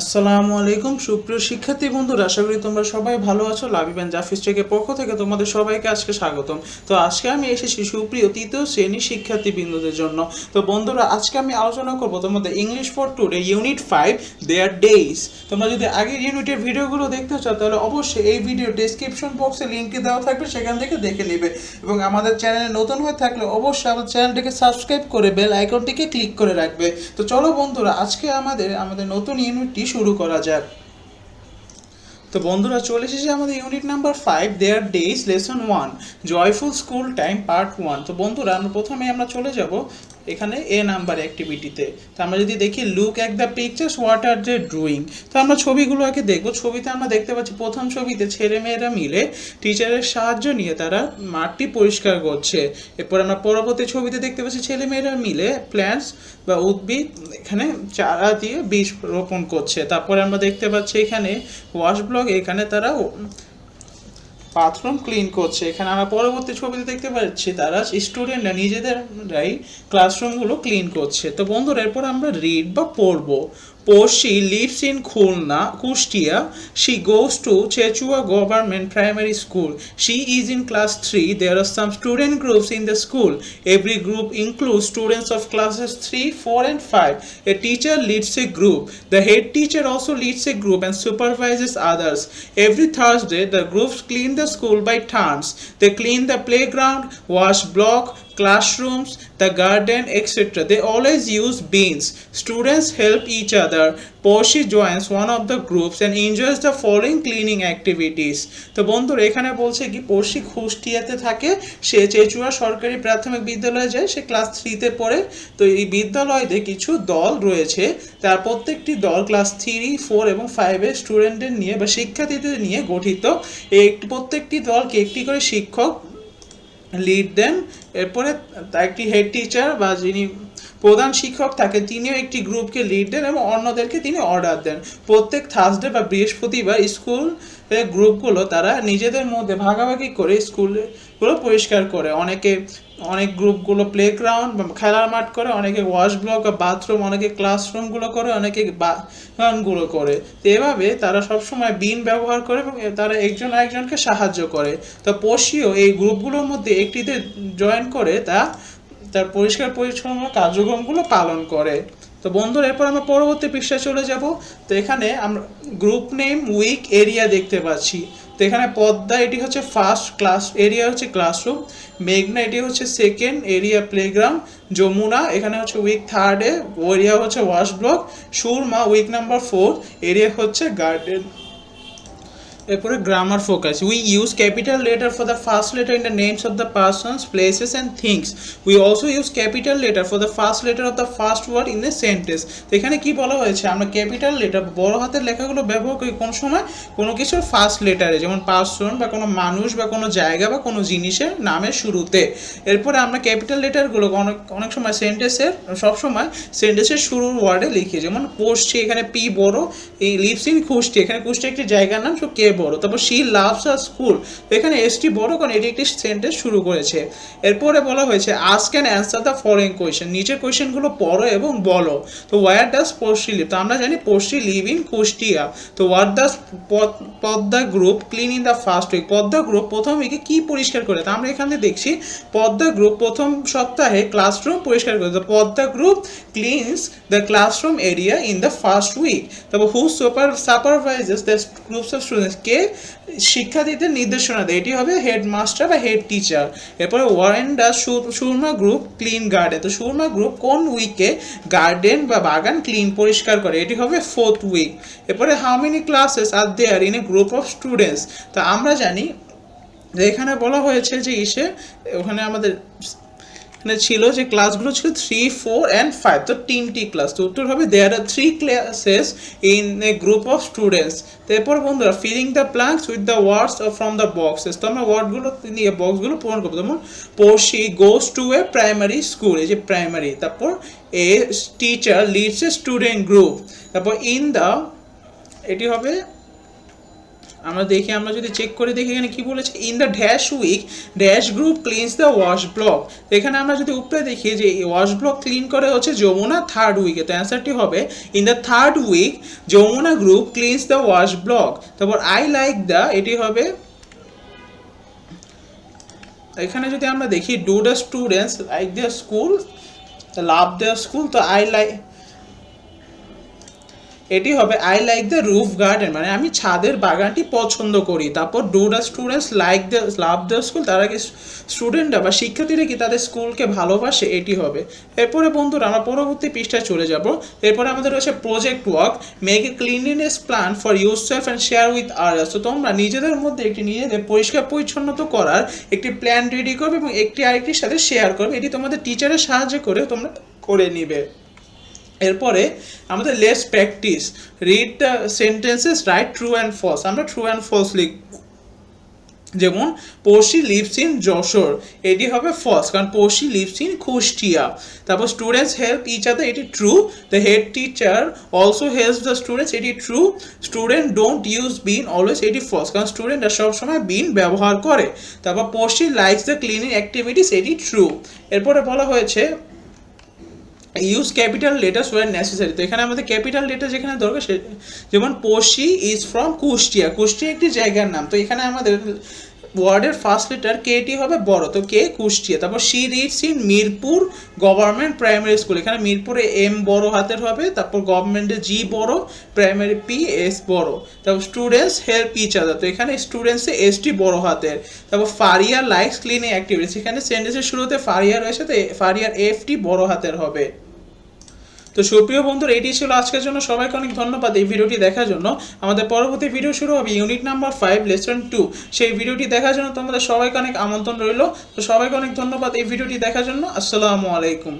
আসসালামু আলাইকুম, সুপ্রিয় শিক্ষার্থী বন্ধুরা, আশা করি তোমরা সবাই ভালো আছো। লাভিবেন জাফিস টেকের পক্ষ থেকে তোমাদের সবাইকে আজকে স্বাগতম। তো আজকে আমি এসেছি সুপ্রিয় তৃতীয় শ্রেণির শিক্ষার্থী বিন্দুদের জন্য। তো বন্ধুরা, আজকে আমি আলোচনা করব তোমাদের English for today unit five their days তোমরা যদি আগের ইউনিটের ভিডিওগুলো দেখতে চাও, তাহলে অবশ্যই এই ভিডিও ডেসক্রিপশন বক্সে লিঙ্কটি দেওয়া থাকবে, সেখান থেকে দেখে নেবে। এবং আমাদের চ্যানেলে নতুন হয়ে থাকলে অবশ্যই আমাদের চ্যানেলটিকে সাবস্ক্রাইব করে বেল আইকনটিকে ক্লিক করে রাখবে। তো চলো বন্ধুরা, আজকে আমাদের আমাদের নতুন ইউনিটটি শুরু করা যাক। তো বন্ধুরা, চলে এসেছে আমাদের unit number five their days lesson one joyful school time part one তো বন্ধুরা, আমরা প্রথমে আমরা চলে যাব এখানে এ নাম্বার অ্যাক্টিভিটিতে তো আমরা যদি দেখি look at the pictures what are they drawing তো আমরা ছবিগুলো আগে দেখব। ছবিতে আমরা দেখতে পাচ্ছি, প্রথম ছবিতে ছেলে মেয়েরা মিলে টিচারের সাহায্য নিয়ে তারা মাঠটি পরিষ্কার করছে। এরপর আমরা পরবর্তী ছবিতে দেখতে পাচ্ছি ছেলে মেয়েরা মিলে প্ল্যান্টস বা উদ্ভিদ এখানে চারা দিয়ে বীজ রোপণ করছে। তারপরে আমরা দেখতে পাচ্ছি, এখানে ওয়াশ ব্লক এখানে তারা বাথরুম ক্লিন করছে। এখানে আমরা পরবর্তী ছবিতে দেখতে পাচ্ছি তারা স্টুডেন্টরা নিজেদেররাই ক্লাসরুমগুলো ক্লিন করছে। তো বন্ধুরা, এরপর আমরা রিড বা পড়ব। Post she lives in Khulna, Kushtia. She goes to Chechua Government Primary School. She is in class 3. There are some student groups in the school. Every group includes students of classes 3, 4 and 5. A teacher leads a group. The head teacher also leads a group and supervises others. Every Thursday, the groups clean the school by turns. They clean the playground, wash block, classrooms, the garden, etc. They always use beans. Students help each other. Portia joins one of the groups and enjoys the following cleaning activities. তো বন্ধুরা এখানে বলছে কি পড়শি কুষ্টিয়াতে থাকে সে চেচুয়া সরকারি প্রাথমিক বিদ্যালয়ে যায় সে ক্লাস থ্রিতে পড়ে তো এই বিদ্যালয়তে কিছু দল রয়েছে তার প্রত্যেকটি দল ক্লাস থ্রি ফোর এবং ফাইভের স্টুডেন্টদের নিয়ে বা শিক্ষার্থীদের নিয়ে গঠিত এই প্রত্যেকটি দলকে একটি করে শিক্ষক লিড দেন এরপরে একটি হেড টিচার বা যিনি প্রধান শিক্ষক থাকে তিনিও একটি গ্রুপকে লিড দেন এবং অন্যদেরকে তিনি অর্ডার দেন। প্রত্যেক থার্সডে বা বৃহস্পতিবার স্কুল গ্রুপগুলো তারা নিজেদের মধ্যে ভাগাভাগি করে স্কুলগুলো পরিষ্কার করে। অনেকে, অনেক গ্রুপগুলো প্লেগ্রাউন্ড বা খেলার মাঠ করে, অনেকে ওয়াশ ব্লক বা বাথরুম অনেকে ক্লাসরুমগুলো করে, অনেকে বাগানগুলো করে। তো এভাবে তারা সবসময় বিন ব্যবহার করে এবং তারা একজন আরেকজনকে সাহায্য করে। তো পশিও এই গ্রুপগুলোর মধ্যে একটিতে জয়েন করে তা, তার পরিষ্কার পরিচ্ছন্ন কার্যক্রমগুলো পালন করে। তো বন্ধুরা, এরপর আমরা পরবর্তী পৃষ্ঠায় চলে যাব। তো এখানে আমরা গ্রুপ নেম উইক এরিয়া দেখতে পাচ্ছি। তো এখানে পদ্মা, এটি হচ্ছে ফার্স্ট ক্লাস এরিয়া হচ্ছে ক্লাসরুম মেঘনা, এটি হচ্ছে সেকেন্ড এরিয়া প্লেগ্রাউন্ড যমুনা, এখানে হচ্ছে উইক থার্ডে এরিয়া হচ্ছে wash block Surma week number four area হচ্ছে গার্ডেন এরপরে grammar focus we use capital letter for the first letter in the names of the persons places and things we also use capital letter for the first letter of the first word in the sentence তো এখানে কি বলা হয়েছে? আমরা capital letter বড় হাতের লেখাগুলো ব্যবহার করি কোন সময়? কোনো কিছুর ফার্স্ট লেটারে যেমন পার্সন বা কোনো মানুষ বা কোনো জায়গা বা কোনো জিনিসের নামের শুরুতে। এরপরে আমরা ক্যাপিটাল লেটারগুলো অনেক অনেক সময় সেন্টেন্সের সবসময় সেন্টেন্সের শুরুর ওয়ার্ডে লিখি। যেমন পড়ছি এখানে পি বড়, এই লিপস ইন খুষ্টি এখানে খুষ্টি একটি জায়গার নাম সো কে বড়, তারপর শি লাভস আর স্কুল এখানে এসটি বড় কারণ এটি একটি সেন্টেন্স শুরু করেছে। এরপরে বলা হয়েছে ask and answer the following question নিচের কোয়েশ্চেনগুলো পড়ো এবং বলো। তো ওয়ার ডাস পড়শি লিভ তো আমরা জানি পড়শি লিভ ইন কুষ্টিয়া তো where does Padma group clean in the first week Padma group প্রথম উইকে কি পরিষ্কার করে? তো আমরা এখানে দেখছি পদ্মা গ্রুপ প্রথম সপ্তাহে ক্লাসরুম পরিষ্কার করে। তো Padma group cleans the classroom area in the first week তারপর who super supervises the groups of students কে শিক্ষার্থীদের নির্দেশনা দেয়। এটি হবে হেডমাস্টার বা হেড টিচার এরপরে ওয়ারেন ডা সুরমা গ্রুপ ক্লিন গার্ডেন তো সুরমা গ্রুপ কোন উইকে গার্ডেন বা বাগান ক্লিন পরিষ্কার করে? এটি হবে ফোর্থ উইক এরপরে how many classes are there in a group of students তো আমরা জানি যে এখানে বলা হয়েছে যে ইসে, ওখানে আমাদের এখানে ছিল যে ক্লাসগুলো ছিল থ্রি ফোর অ্যান্ড ফাইভ তো তিনটি ক্লাস তো উত্তর হবে there are three classes in a group of students তারপর বন্ধুরা filling the blanks with the words from the boxes তো আমরা ওয়ার্ডগুলো নিয়ে বক্সগুলো পূরণ করব। যেমন Porshi goes to a primary school এই যে প্রাইমারি তারপর a teacher leads a student group তারপর ইন দ্য এটি হবে আমরা দেখি, আমরা যদি চেক করে দেখি এখানে কি বলেছে? In the dash week dash group cleans the wash block এখানে আমরা যদি উপরে দেখি যে ওয়াশ ব্লক ক্লিন করে হচ্ছে যমুনা থার্ড উইকে তো অ্যান্সারটি হবে in the third week Jamuna group cleans the wash block তারপর আই লাইক দ্য এটি হবে এখানে যদি আমরা দেখি do the students like the school love the school তো আই লাইক এটি হবে I like the roof garden মানে আমি ছাদের বাগানটি পছন্দ করি। তারপর do students like the love the school তারা কি স্টুডেন্টরা বা শিক্ষার্থীরা কি তাদের স্কুলকে ভালোবাসে? এটি হবে। এরপরে বন্ধুরা, আমরা পরবর্তী পৃষ্ঠায় চলে যাব। এরপরে আমাদের রয়েছে project work make a cleanliness plan for yourself and share with others তো তোমরা নিজেদের মধ্যে একটি নিজেদের পরিষ্কার পরিচ্ছন্নতা করার একটি প্ল্যান রেডি করবে এবং একটি আরেকটির সাথে শেয়ার করবে। এটি তোমাদের টিচারের সাহায্য করে তোমরা করে নিবে। এরপরে আমাদের let's practice read the sentences write true and false আমরা ট্রু অ্যান্ড ফলস লিখব। যেমন পড়শি লিভস ইন যশোর। এটি হবে ফলস কারণ পড়শি লিভস ইন কুষ্টিয়া। তারপর স্টুডেন্টস হেল্প ইচ আদার এটি true the head teacher also help the students এটি true student don't use bin always এটি ফলস কারণ স্টুডেন্টরা সবসময় বিন ব্যবহার করে। তারপর Porshi likes the cleaning activities এটি ট্রু এরপরে বলা হয়েছে use capital letters where necessary তো এখানে আমাদের ক্যাপিটাল লেটার যেখানে দরকার সে যেমন পশি ইজ ফ্রম কুষ্টিয়া কুষ্টিয়া একটি জায়গার নাম। তো এখানে আমাদের ওয়ার্ডের ফার্স্ট লেটার কেটি হবে বড়। তো কে কুষ্টিয়া তারপর she reads in Mirpur government primary school এখানে মিরপুরে এম বড় হাতের হবে, তারপর গভর্নমেন্টের জি বড় প্রাইমারি পি এস বড়। তারপর স্টুডেন্টস হেল্প ইচ আদার তো এখানে স্টুডেন্টসে এস টি বড় হাতের। তারপর ফারিয়া লাইকস ক্লিনিং অ্যাক্টিভিটিস এখানে সেন্টেন্সের শুরুতে ফারিয়া রয়েছে, তো ফারিয়ার এফ টি বড় হাতের হবে। তো সুপ্রিয় বন্ধুরা, এটি ছিল আজকের জন্য। সবাইকে অনেক ধন্যবাদ এই ভিডিওটি দেখার জন্য। আমাদের পরবর্তী ভিডিও শুরু হবে unit number five lesson two সেই ভিডিওটি দেখার জন্য তোমাদের সবাইকে অনেক আমন্ত্রণ রইল। তো সবাইকে অনেক ধন্যবাদ এই ভিডিওটি দেখার জন্য। আসসালামু আলাইকুম।